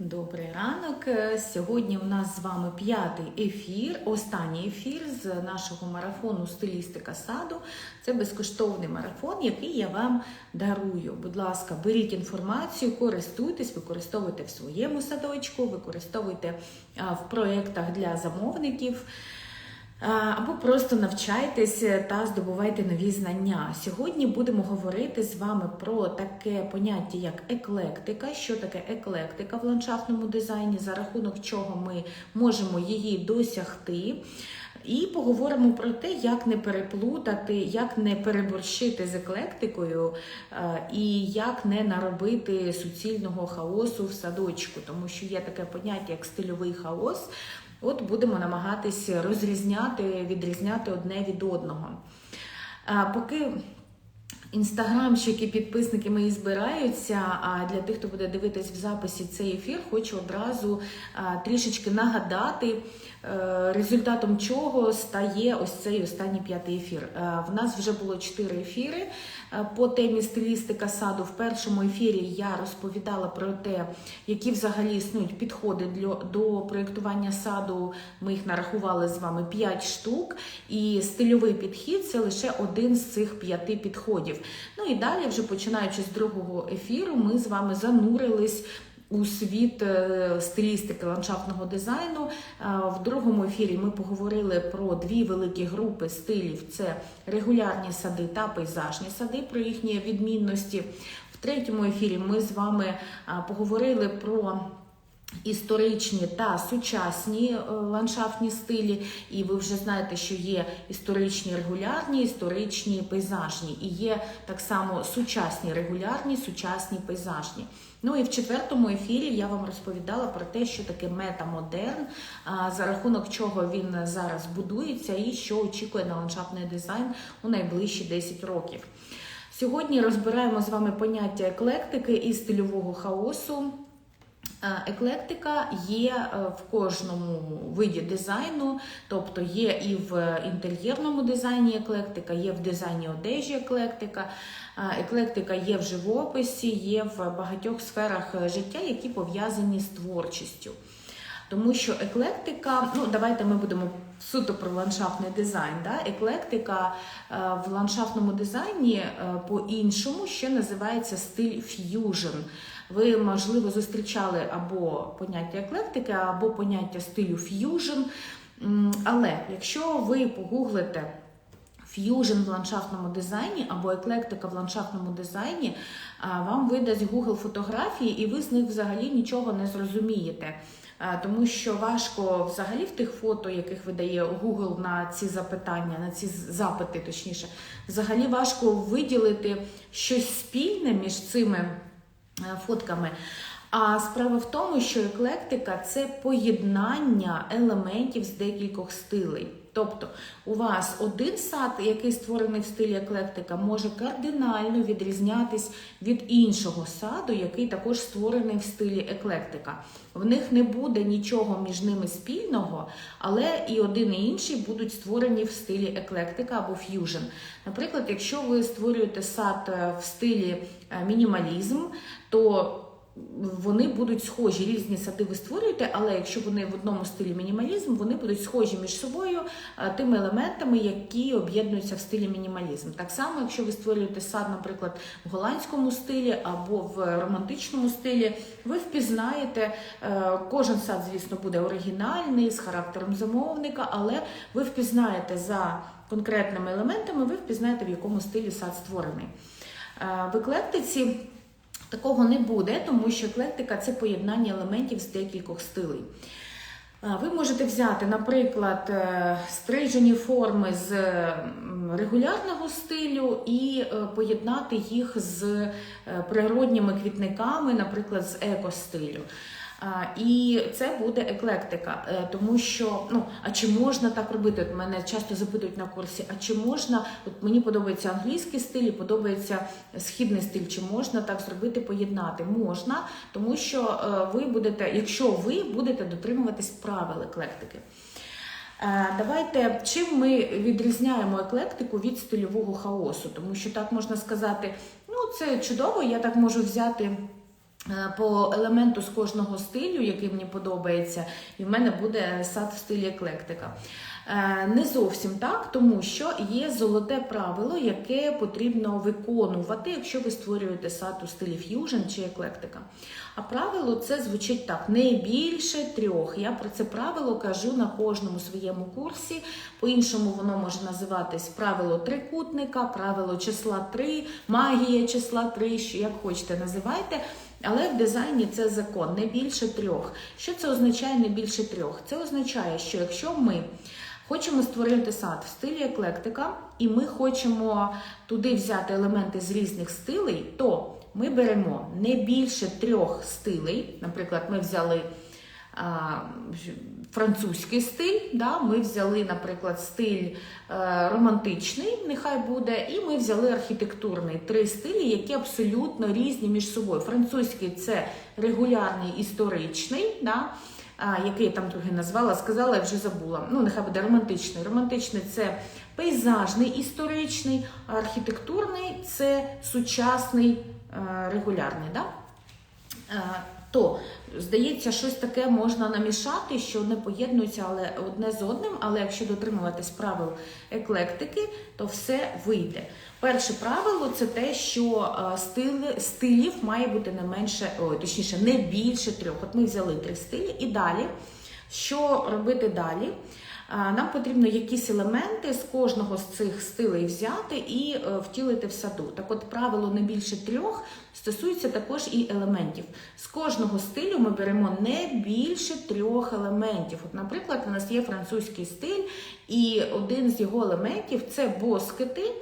Добрий ранок. Е, Сьогодні у нас з вами п'ятий ефір, останній ефір з нашого марафону Стилістика саду. Це безкоштовний марафон, який я вам дарую. Будь ласка, беріть інформацію, користуйтесь, використовуйте в своєму садочку, використовуйте в проєктах для замовників. А, Або просто навчайтесь та здобувайте нові знання. Сьогодні будемо говорити з вами про таке поняття, як еклектика. Що таке еклектика в ландшафтному дизайні, за рахунок чого ми можемо її досягти. І поговоримо про те, як не переплутати, як не переборщити з еклектикою е, і як не наробити суцільного хаосу в садочку, тому що є таке поняття, як стильовий хаос. От будемо намагатися розрізняти, відрізняти одне від одного. Поки інстаграмщики, підписники мої збираються, а для тих, хто буде дивитись в записі цей ефір, хочу одразу трішечки нагадати, результатом чого стає ось цей останній п'ятий ефір. Е, В нас вже було чотири ефіри е, по темі стилістика саду. В першому ефірі я розповідала про те, які взагалі існують підходи для, до проєктування саду. Ми їх нарахували з вами 5 штук, і стильовий підхід це лише один з цих п'яти підходів. Ну і далі, вже починаючи з другого ефіру, ми з вами занурились. У світ е, стилістики ландшафтного дизайну Е, в другому ефірі ми поговорили про дві великі групи стилів: це регулярні сади та пейзажні сади, про їхні відмінності. В третьому ефірі ми з вами е, поговорили про Історичні та сучасні ландшафтні стилі, і ви вже знаєте, що є історичні регулярні, історичні пейзажні, і є так само сучасні регулярні, сучасні пейзажні. Ну і в четвертому ефірі я вам розповідала про те, що таке метамодерн, за рахунок чого він зараз будується, і що очікує на ландшафтний дизайн у найближчі 10 років. Сьогодні розбираємо з вами поняття еклектики і стильового хаосу. Е, Еклектика є е, в кожному виді дизайну, тобто є і в інтер'єрному дизайні еклектика, є в дизайні одежі еклектика, е, еклектика є в живописі, є в багатьох сферах життя, які пов'язані з творчістю. Тому що еклектика, ну давайте ми будемо суто про ландшафтний дизайн. Да? Еклектика в ландшафтному дизайні по-іншому ще називається стиль ф'южн. Ви, можливо, зустрічали або поняття еклектики, або поняття стилю ф'южн. Але якщо ви погуглите ф'южн в ландшафтному дизайні або еклектика в ландшафтному дизайні, вам видасть Google фотографії, і ви з них взагалі нічого не зрозумієте. Тому що важко взагалі в тих фото, яких видає Google на ці запитання, на ці запити, точніше, взагалі важко виділити щось спільне між цими е, фотками. А справа в тому, що еклектика це поєднання елементів з декількох стилей. Тобто у вас один сад, який створений в стилі еклектика, може кардинально відрізнятись від іншого саду, який також створений в стилі еклектика. В них не буде нічого між ними спільного, але і один і інший будуть створені в стилі еклектика або ф'южн. Наприклад, якщо ви створюєте сад е, в стилі е, мінімалізм, то вони будуть схожі, різні сади ви створюєте, але якщо вони в одному стилі мінімалізм, вони будуть схожі між собою е, тими елементами, які об'єднуються в стилі мінімалізм. Так само, якщо ви створюєте сад, наприклад, в голландському стилі або в романтичному стилі, ви впізнаєте, е, кожен сад, звісно, буде оригінальний, з характером замовника, але ви впізнаєте за конкретними елементами, ви впізнаєте, в якому стилі сад створений. Е, В еклектиці Такого не буде, тому що еклектика це поєднання елементів з декількох стилей. Ви можете взяти, наприклад, е, стрижені форми з регулярного стилю і е, поєднати їх з е, природніми квітниками, наприклад, з екостилю. І це буде еклектика, е, тому що ну а чи можна так робити? От мене часто запитують на курсі, а чи можна? От мені подобається англійський стиль, і подобається східний стиль. Чи можна так зробити, поєднати? Можна, тому що е, ви будете, якщо ви будете дотримуватись правил еклектики. Е, Давайте чим ми відрізняємо еклектику від стильового хаосу, тому що так можна сказати, ну це чудово, я так можу взяти по елементу з кожного стилю, який мені подобається, і в мене буде сад в стилі еклектика. Е, Не зовсім так, тому що є золоте правило, яке потрібно виконувати, якщо ви створюєте сад у стилі ф'южн чи еклектика. А правило це звучить так: не більше трьох. Я про це правило кажу на кожному своєму курсі. По-іншому воно може називатись правило трикутника, правило числа 3, магія числа 3, що як хочете називайте. Але в дизайні це закон не більше трьох. Що це означає не більше трьох? Це означає, що якщо ми хочемо створити сад в стилі еклектика, і ми хочемо туди взяти елементи з різних стилей, то ми беремо не більше трьох стилей. Наприклад, ми взяли французький стиль, да? ми взяли, наприклад, стиль е, романтичний, нехай буде, і ми взяли архітектурний три стилі, які абсолютно різні між собою. Французький це регулярний історичний. Да? а, який я там трохи назвала, сказала, я вже забула. Ну, нехай буде романтичний. Романтичний це пейзажний історичний, а архітектурний це сучасний е, регулярний. Да? Е, То, здається, щось таке можна намішати, що не поєднується але одне з одним, але якщо дотримуватись правил еклектики, то все вийде. Перше правило це те, що стили, стилів має бути не менше, о, точніше, не більше трьох. От ми взяли три стилі і далі. Що робити далі? Нам потрібно якісь елементи з кожного з цих стилей взяти і е, втілити в саду. Так от правило не більше трьох стосується також і елементів. З кожного стилю ми беремо не більше трьох елементів. От, Наприклад, у нас є французький стиль, і один з його елементів це боскети.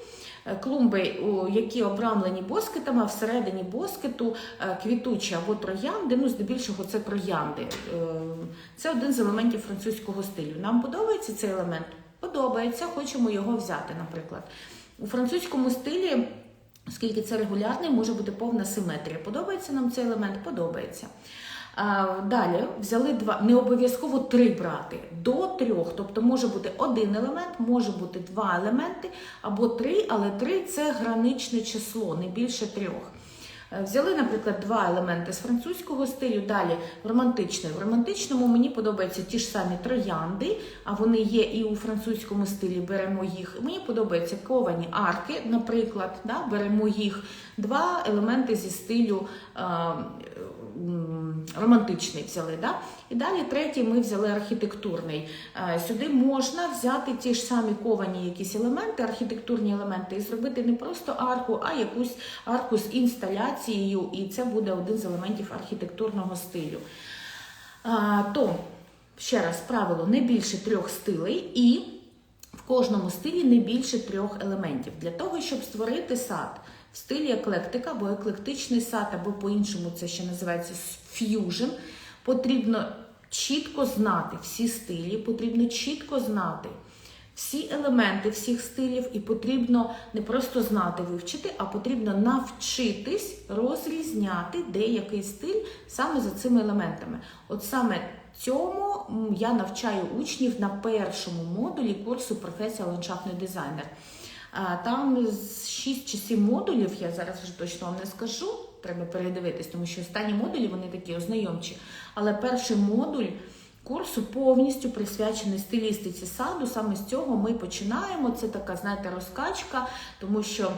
Клумби, які обрамлені боскетами, а всередині боскету е, квітучі або троянди, ну здебільшого це троянди. Е, Це один з елементів французького стилю. Нам подобається цей елемент? Подобається, хочемо його взяти, наприклад. У французькому стилі, оскільки це регулярний, може бути повна симетрія. Подобається нам цей елемент? Подобається. Далі взяли два, не обов'язково три брати, до трьох. Тобто може бути один елемент, може бути два елементи або три, але три це граничне число, не більше трьох. Е, Взяли, наприклад, два елементи з французького стилю, далі романтичний. В романтичному мені подобаються ті ж самі троянди, а вони є і у французькому стилі, беремо їх. Мені подобаються ковані арки, наприклад, да, беремо їх. Два елементи зі стилю е, м, романтичний взяли. Да? І далі третій ми взяли архітектурний. Е, Сюди можна взяти ті ж самі ковані якісь елементи, архітектурні елементи, і зробити не просто арку, а якусь арку з інсталяцією, і це буде один з елементів архітектурного стилю. То, ще раз, правило не більше трьох стилей і в кожному стилі не більше трьох елементів. Для того, щоб створити сад стилі еклектика або еклектичний сад, або по-іншому це ще називається ф'южн, потрібно чітко знати всі стилі, потрібно чітко знати всі елементи всіх стилів, і потрібно не просто знати, вивчити, а потрібно навчитись розрізняти деякий стиль саме за цими елементами. От саме цьому я навчаю учнів на першому модулі курсу професія ландшафтний дизайнер. Там з 6 чи 7 модулів, я зараз вже точно вам не скажу, треба передивитись, тому що останні модулі вони такі ознайомчі. Але перший модуль курсу повністю присвячений стилістиці саду. Саме з цього ми починаємо. Це така, знаєте, розкачка, тому що.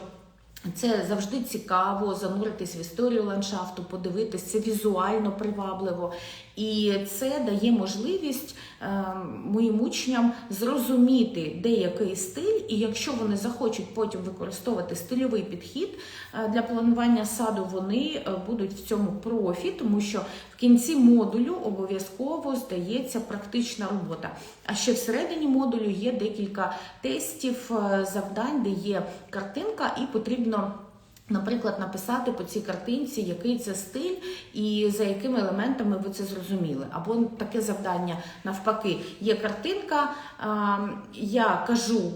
Це завжди цікаво зануритись в історію ландшафту, подивитись, це візуально привабливо. І це дає можливість е, моїм учням зрозуміти деякий стиль, і якщо вони захочуть потім використовувати стильовий підхід е, для планування саду, вони е, будуть в цьому профі, тому що в кінці модулю обов'язково здається практична робота. А ще всередині модулю є декілька тестів, завдань, де є картинка, і потрібно. Наприклад, написати по цій картинці, який це стиль і за якими елементами ви це зрозуміли. Або таке завдання навпаки, є картинка, я кажу,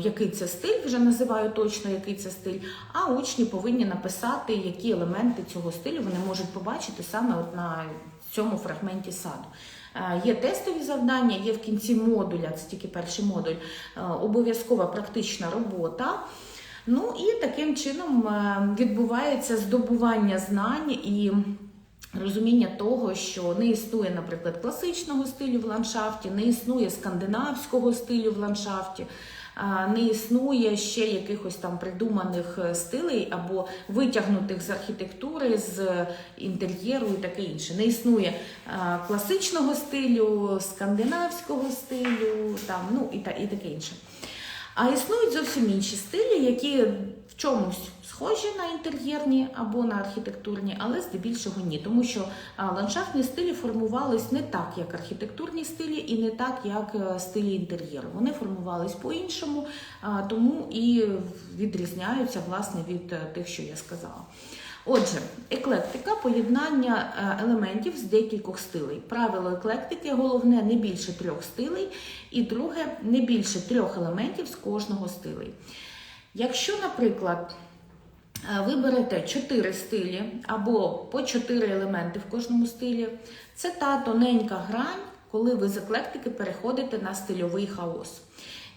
який це стиль, вже називаю точно, який це стиль, а учні повинні написати, які елементи цього стилю вони можуть побачити саме от на цьому фрагменті саду. Е, Є тестові завдання, є в кінці модуля, це тільки перший модуль, е, обов'язкова практична робота. Ну і таким чином е, відбувається здобування знань і Розуміння того, що не існує, наприклад, класичного стилю в ландшафті, не існує скандинавського стилю в ландшафті, не існує ще якихось там придуманих е, стилей або витягнутих з архітектури, з інтер'єру і таке інше. Не існує класичного стилю, скандинавського стилю, там, ну і, та, і таке інше. А існують зовсім інші стилі, які в чомусь схожі на інтер'єрні або на архітектурні, але здебільшого ні. Тому що ландшафтні стилі формувались не так, як архітектурні стилі, і не так, як е, стилі інтер'єру. Вони формувались по-іншому, тому і відрізняються власне від е, тих, що я сказала. Отже, еклектика поєднання е, елементів з декількох стилей. Правило еклектики головне не більше трьох стилей, і друге не більше трьох елементів з кожного стилей. Якщо, наприклад, е, ви берете чотири стилі або по чотири елементи в кожному стилі, це та тоненька грань, коли ви з еклектики переходите на стильовий хаос.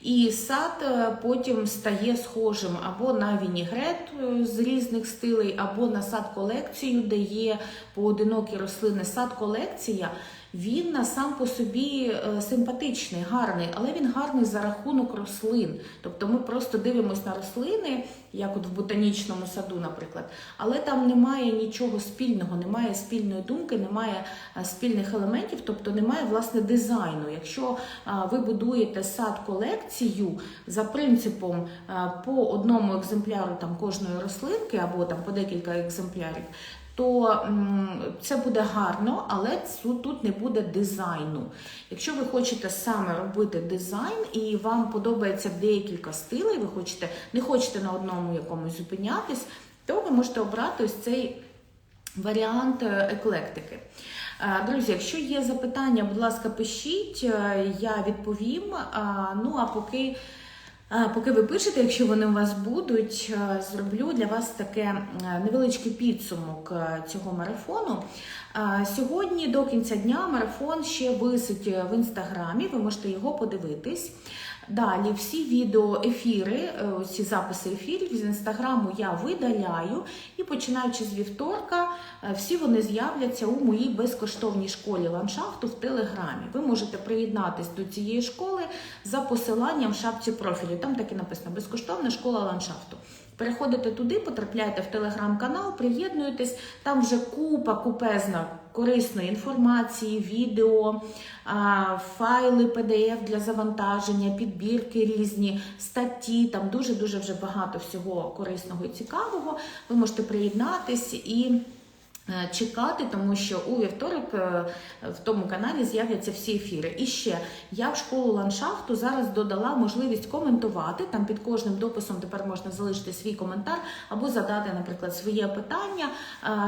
І сад е, потім стає схожим або на вінігрет е, з різних стилей, або на сад-колекцію, де є поодинокі рослини. Сад-колекція він на сам по собі е, симпатичний, гарний, але він гарний за рахунок рослин. Тобто ми просто дивимося на рослини, як от в ботанічному саду, наприклад, але там немає нічого спільного, немає спільної думки, немає е, спільних елементів, тобто немає власне дизайну. Якщо е, ви будуєте сад-колекцію за принципом по одному екземпляру там кожної рослинки або там по декілька екземплярів, то це буде гарно, але тут не буде дизайну. Якщо ви хочете саме робити дизайн і вам подобається декілька стилей, ви хочете, не хочете на одному якомусь зупинятись, то ви можете обрати ось цей варіант е, еклектики. Е, Друзі, якщо є запитання, будь ласка, пишіть, е, я відповім. Ну а поки. Поки ви пишете, якщо вони у вас будуть, зроблю для вас таке невеличкий підсумок цього марафону. Сьогодні до кінця дня марафон ще висить е, в інстаграмі, ви можете його подивитись. Далі всі відео, ефіри, е, ці записи ефірів з інстаграму я видаляю, і починаючи з вівторка, е, всі вони з'являться у моїй безкоштовній школі ландшафту в Телеграмі. Ви можете приєднатись до цієї школи за посиланням в шапці профілю. Там так і написано безкоштовна школа ландшафту. Переходите туди, потрапляєте в телеграм-канал, приєднуєтесь. Там вже купа купезна корисної інформації, відео, файли PDF для завантаження, підбірки різні, статті. Там дуже дуже вже багато всього корисного і цікавого. Ви можете приєднатись і. Е, Чекати, тому що у вівторок е, в тому каналі з'являться всі ефіри. І ще я в школу ландшафту зараз додала можливість коментувати. Там під кожним дописом тепер можна залишити свій коментар або задати, наприклад, своє питання.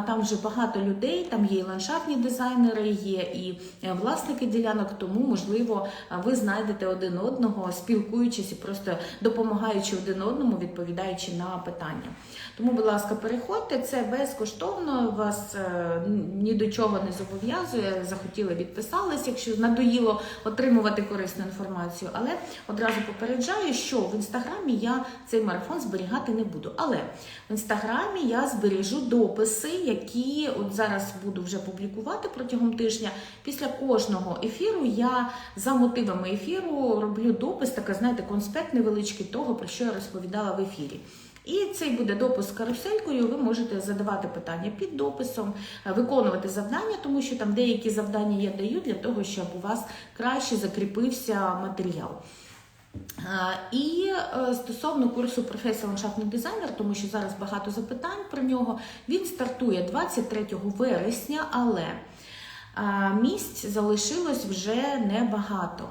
Там вже багато людей, там є і ландшафтні дизайнери, є і е, власники ділянок. Тому, можливо, ви знайдете один одного, спілкуючись і просто допомагаючи один одному, відповідаючи на питання. Тому, будь ласка, переходьте, це безкоштовно, вас е, ні до чого не зобов'язує. Захотіли відписались, якщо надоїло отримувати корисну інформацію. Але одразу попереджаю, що в інстаграмі я цей марафон зберігати не буду. Але в інстаграмі я збережу дописи, які от зараз буду вже публікувати протягом тижня. Після кожного ефіру я за мотивами ефіру роблю допис, таке, знаєте, конспект невеличкий того, про що я розповідала в ефірі. І цей буде допис з каруселькою. Ви можете задавати питання під дописом, е, виконувати завдання, тому що там деякі завдання я даю для того, щоб у вас краще закріпився матеріал. Е, І е, стосовно курсу професія ландшафтний дизайнер, тому що зараз багато запитань про нього. Він стартує 23 вересня, але місць залишилось вже небагато,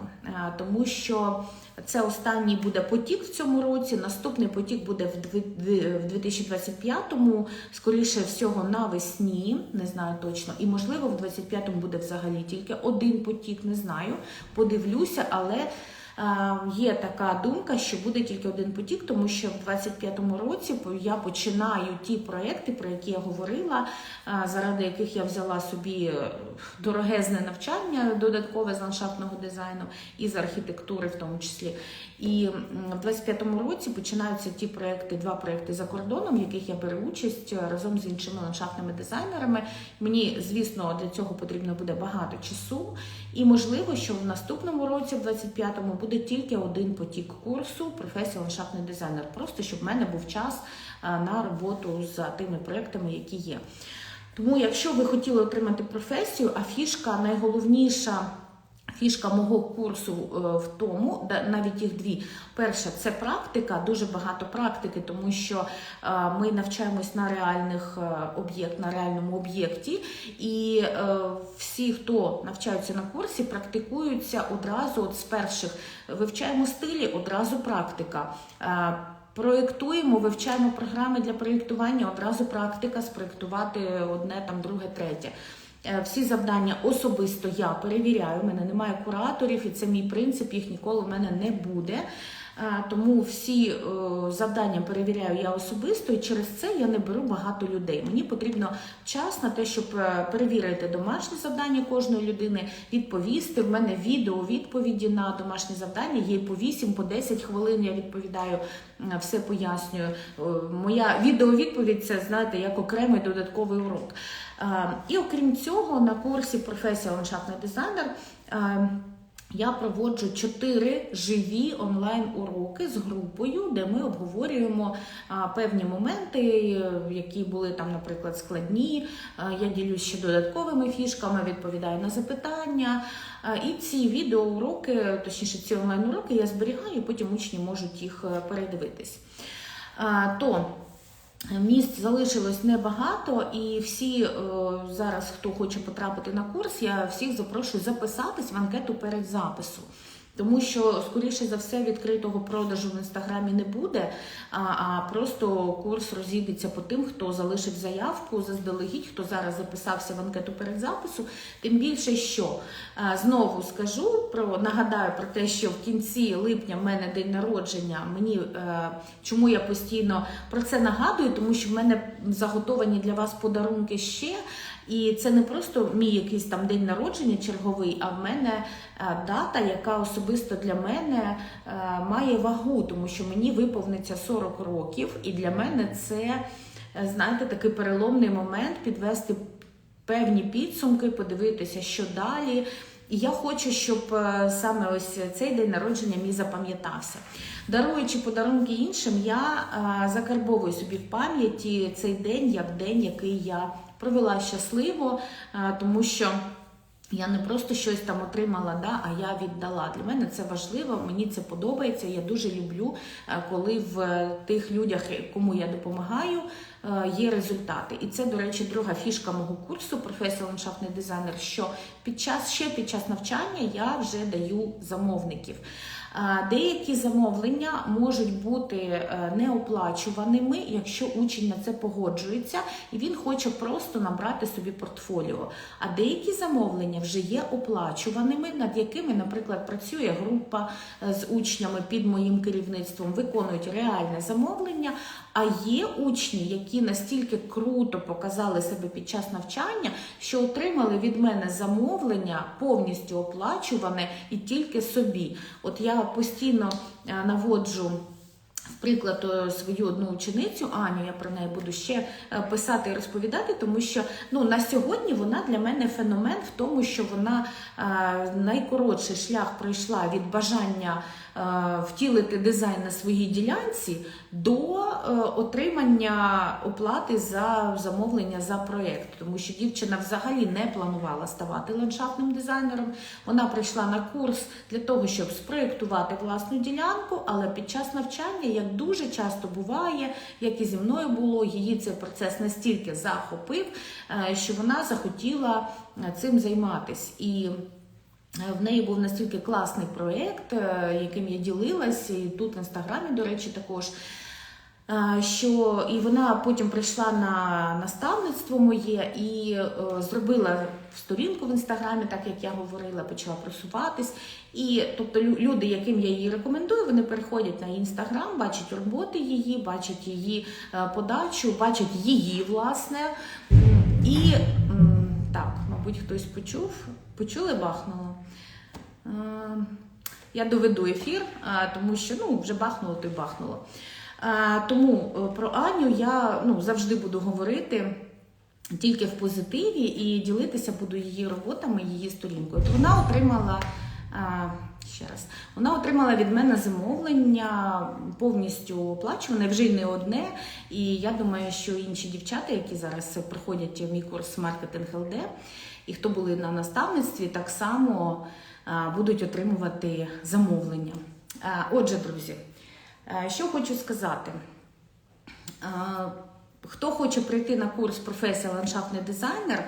тому що це останній буде потік в цьому році. Наступний потік буде в дві- дві- в 2025-му, скоріше всього навесні, не знаю точно. І можливо в 2025-му буде взагалі тільки один потік, не знаю. Подивлюся, але Є така думка, що буде тільки один потік, тому що в 25-му році я починаю ті проекти, про які я говорила, е, заради яких я взяла собі дорогезне навчання додаткове з ландшафтного дизайну і з архітектури, в тому числі. І в 25-му році починаються ті проекти, два проекти за кордоном, в яких я беру участь е, разом з іншими ландшафтними дизайнерами. Мені, звісно, для цього потрібно буде багато часу. І можливо, що в наступному році, в 25-му, буде тільки один потік курсу професія ландшафтний дизайнер. Просто щоб в мене був час е, на роботу з тими проектами, які є. Тому, якщо ви хотіли отримати професію, а фішка найголовніша. Фішка мого курсу е, в тому, навіть їх дві. Перша це практика, дуже багато практики, тому що е, ми навчаємось на реальних е, об'єкт, на реальному об'єкті, і всі, хто навчаються на курсі, практикуються одразу от з перших. Вивчаємо стилі, одразу практика. Проєктуємо, вивчаємо програми для проєктування, одразу практика спроєктувати одне, там, друге, третє. Е, Всі завдання особисто я перевіряю. У мене немає кураторів, і це мій принцип, їх ніколи в мене не буде. Е, Тому всі е, завдання перевіряю я особисто, і через це я не беру багато людей. Мені потрібно час на те, щоб перевірити домашні завдання кожної людини, відповісти. В мене відео відповіді на домашні завдання є по 8, по 10 хвилин. Я відповідаю, все пояснюю. Моя відеовідповідь це знаєте як окремий додатковий урок. Е, І окрім цього, на курсі професія ландшафтний дизайнер. е, я проводжу чотири живі онлайн-уроки з групою, де ми обговорюємо певні моменти, е, які були там, наприклад, складні. Я ділюсь ще додатковими фішками, відповідаю на запитання. І ці відеоуроки, точніше, ці онлайн-уроки я зберігаю, і потім учні можуть їх е, передивитись. То Місць залишилось небагато, і всі е, зараз, хто хоче потрапити на курс, я всіх запрошую записатись в анкету перед запису. Тому що, скоріше за все, відкритого продажу в інстаграмі не буде, а, а просто курс розійдеться по тим, хто залишив заявку заздалегідь, хто зараз записався в анкету перед запису. Тим більше, що знову скажу про нагадаю про те, що в кінці липня в мене день народження. Мені е, чому я постійно про це нагадую, тому що в мене заготовані для вас подарунки ще. І це не просто мій якийсь там день народження черговий, а в мене е, дата, яка особисто для мене е, має вагу, тому що мені виповниться 40 років, і для мене це, е, знаєте, такий переломний момент підвести певні підсумки, подивитися, що далі. І я хочу, щоб саме ось цей день народження мій запам'ятався. Даруючи подарунки іншим, я закарбовую собі в пам'яті цей день як день, який я провела щасливо, е, тому що. Я не просто щось там отримала, да, а я віддала. Для мене це важливо, мені це подобається. Я дуже люблю, е, коли в тих людях, кому я допомагаю, е, є результати. І це, до речі, друга фішка мого курсу професія ландшафтний дизайнер. Що під час ще під час навчання я вже даю замовників. Е, Деякі замовлення можуть бути е, неоплачуваними, якщо учень на це погоджується і він хоче просто набрати собі портфоліо. А деякі замовлення вже є оплачуваними, над якими, наприклад, працює група е, з учнями під моїм керівництвом, виконують реальне замовлення. А є учні, які настільки круто показали себе під час навчання, що отримали від мене замовлення повністю оплачуване і тільки собі. От я постійно е, наводжу. Приклад е, свою одну ученицю Аню, я про неї буду ще е, писати і розповідати, тому що ну на сьогодні вона для мене феномен в тому, що вона е, найкоротший шлях пройшла від бажання втілити дизайн на своїй ділянці до отримання оплати за замовлення за проєкт, тому що дівчина взагалі не планувала ставати ландшафтним дизайнером. Вона прийшла на курс для того, щоб спроєктувати власну ділянку, але під час навчання, як дуже часто буває, як і зі мною було, її цей процес настільки захопив, е, що вона захотіла е, цим займатися. І в неї був настільки класний проєкт, е, яким я ділилась, і тут в інстаграмі, до речі, також. Е, Що і вона потім прийшла на наставництво моє і е, зробила сторінку в інстаграмі, так як я говорила, почала просуватись. І тобто люди, яким я її рекомендую, вони переходять на інстаграм, бачать роботи її, бачать її е, подачу, бачать її власне. І так, мабуть, хтось почув, почули, бахнуло. Я доведу ефір, тому що ну, вже бахнуло, то й бахнуло. Е, Тому е, про Аню я ну, завжди буду говорити тільки в позитиві і ділитися буду її роботами, її сторінкою. От Вона отримала. е, Ще раз, вона отримала від мене замовлення повністю оплачуване, вже й не одне. І я думаю, що інші дівчата, які зараз проходять мій курс маркетинг ЛД, і хто були на наставництві, так само будуть отримувати замовлення. Отже, друзі, що хочу сказати. Е, Хто хоче прийти на курс професія ландшафтний дизайнер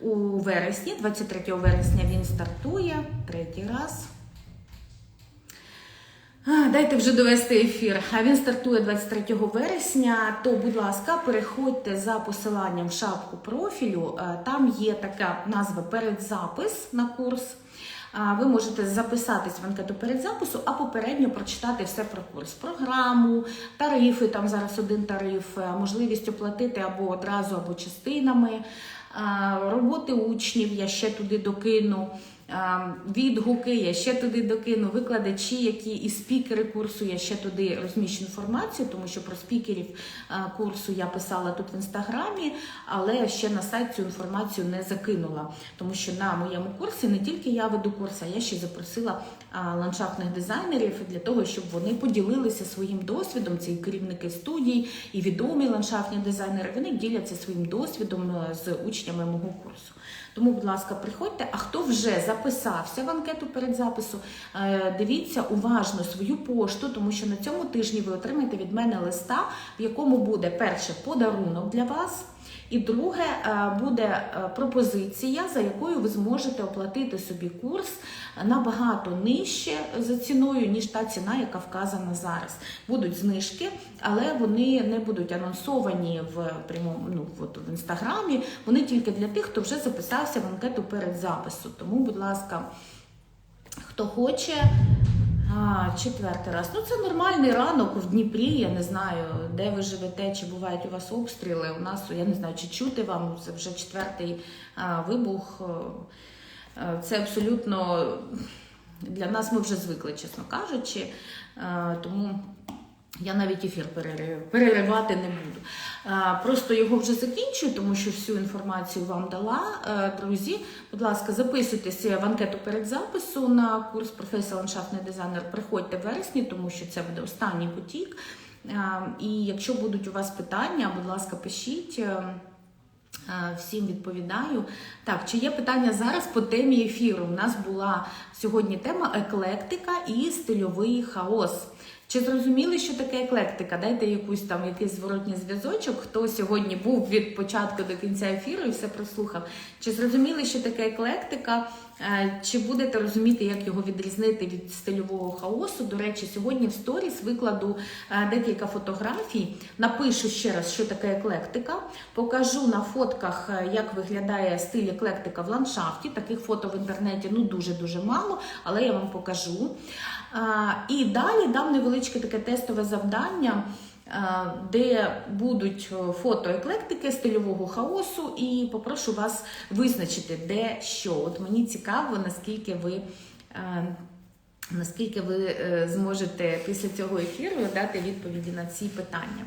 у вересні, 23 вересня він стартує третій раз. Дайте вже довести ефір. А він стартує 23 вересня. То, будь ласка, переходьте за посиланням в шапку профілю. Е, Там є така назва передзапис на курс. Ви можете записатись в анкету передзапису, а попередньо прочитати все про курс, програму, тарифи. Там зараз один тариф, е, можливість оплатити або одразу, або частинами. Роботи учнів я ще туди докину. А, Відгуки я ще туди докину, викладачі, які і спікери курсу, я ще туди розміщу інформацію, тому що про спікерів курсу я писала тут в інстаграмі, але ще на сайт цю інформацію не закинула. Тому що на моєму курсі не тільки я веду курс, а я ще запросила а, ландшафтних дизайнерів для того, щоб вони поділилися своїм досвідом. Це і керівники студій, і відомі ландшафтні дизайнери. Вони діляться своїм досвідом е, з учнями мого курсу. Тому, будь ласка, приходьте. А хто вже записався в анкету перед запису, е, дивіться уважно свою пошту, тому що на цьому тижні ви отримаєте від мене листа, в якому буде перше подарунок для вас. І друге е, буде е, пропозиція, за якою ви зможете оплатити собі курс набагато нижче за ціною, ніж та ціна, яка вказана зараз. Будуть знижки, але вони не будуть анонсовані в прямому ну, от в інстаграмі. Вони тільки для тих, хто вже записався в анкету перед запису. Тому, будь ласка, хто хоче. А, четвертий раз. Ну, це нормальний ранок в Дніпрі. Я не знаю, де ви живете, чи бувають у вас обстріли. У нас, я не знаю, чи чути вам, це вже четвертий а, вибух. Е, Це абсолютно для нас ми вже звикли, чесно кажучи. А, Тому я навіть ефір переривати не буду. Просто його вже закінчую, тому що всю інформацію вам дала. Друзі, будь ласка, записуйтеся в анкету перед запису на курс професія ландшафтний дизайнер. Приходьте в вересні, тому що це буде останній потік. І якщо будуть у вас питання, будь ласка, пишіть. Всім відповідаю. Так, чи є питання зараз по темі ефіру? У нас була сьогодні тема еклектика і стильовий хаос. Чи зрозуміли, що таке еклектика? Дайте якусь там якийсь зворотній зв'язочок, хто сьогодні був від початку до кінця ефіру і все прослухав. Чи зрозуміли, що таке еклектика? Е, Чи будете розуміти, як його відрізнити від стильового хаосу? До речі, сьогодні в сторіс викладу е, декілька фотографій. Напишу ще раз, що таке еклектика. Покажу на фотках, е, як виглядає стиль еклектика в ландшафті. Таких фото в інтернеті ну дуже дуже мало, але я вам покажу. І далі дам невеличке таке тестове завдання. Де будуть е, фото еклектики, стильового хаосу, і попрошу вас визначити, де що. От мені цікаво, наскільки ви е, Наскільки ви е, зможете після цього ефіру дати відповіді на ці питання?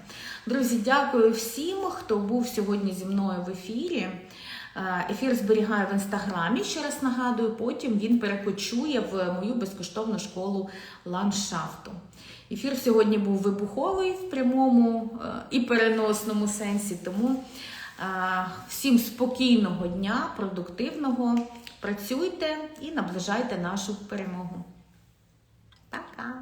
Друзі, дякую всім, хто був сьогодні зі мною в ефірі. Е, Ефір зберігаю в інстаграмі, ще раз нагадую, потім він перекочує в мою безкоштовну школу ландшафту. Ефір сьогодні був вибуховий в прямому е, і переносному сенсі, тому е, всім спокійного дня, продуктивного. Працюйте і наближайте нашу перемогу. Пока!